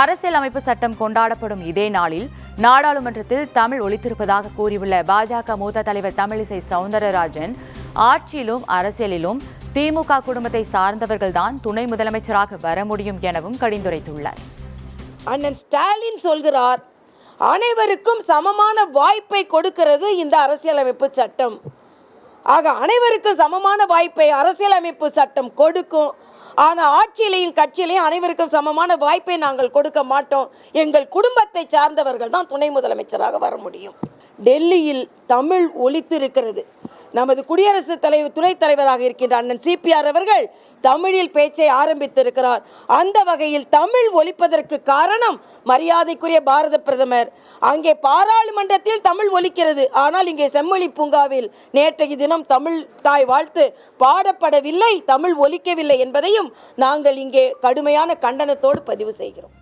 அரசியலமைப்பு சட்டம் கொண்டாடப்படும் இதே நாளில் நாடாளுமன்றத்தில் தமிழ் ஒழித்திருப்பதாக கூறியுள்ள பாஜக மூத்த தலைவர் தமிழிசை சவுந்தரராஜன் ஆட்சியிலும் அரசியலிலும் திமுக குடும்பத்தை சார்ந்தவர்கள்தான் துணை முதலமைச்சராக வர முடியும் எனவும் கடிந்துரைத்துள்ளார். அண்ணன் ஸ்டாலின் சொல்கிறார் அனைவருக்கும் சமமான வாய்ப்பை கொடுக்கிறது இந்த அரசியலமைப்பு சட்டம். ஆக அனைவருக்கும் சமமான வாய்ப்பை அரசியலமைப்பு சட்டம் கொடுக்கும் ஆனால் ஆட்சியிலையும் கட்சியிலையும் அனைவருக்கும் சமமான வாய்ப்பை நாங்கள் கொடுக்க மாட்டோம். எங்கள் குடும்பத்தை சார்ந்தவர்கள் தான் துணை முதலமைச்சராக வர முடியும். டெல்லியில் தமிழ் ஒலித்திருக்கிறது. நமது குடியரசுத் தலைவர் துணைத் தலைவராக இருக்கின்ற அண்ணன் சிபிஆர் அவர்கள் தமிழில் பேச்சை ஆரம்பித்திருக்கிறார். அந்த வகையில் தமிழ் ஒலிப்பதற்கு காரணம் மரியாதைக்குரிய பாரத பிரதமர். அங்கே பாராளுமன்றத்தில் தமிழ் ஒலிக்கிறது. ஆனால் இங்கே செம்மொழி பூங்காவில் நேற்றைய தினம் தமிழ் தாய் வாழ்த்து பாடப்படவில்லை தமிழ் ஒலிக்கவில்லை என்பதையும் நாங்கள் இங்கே கடுமையான கண்டனத்தோடு பதிவு செய்கிறோம்.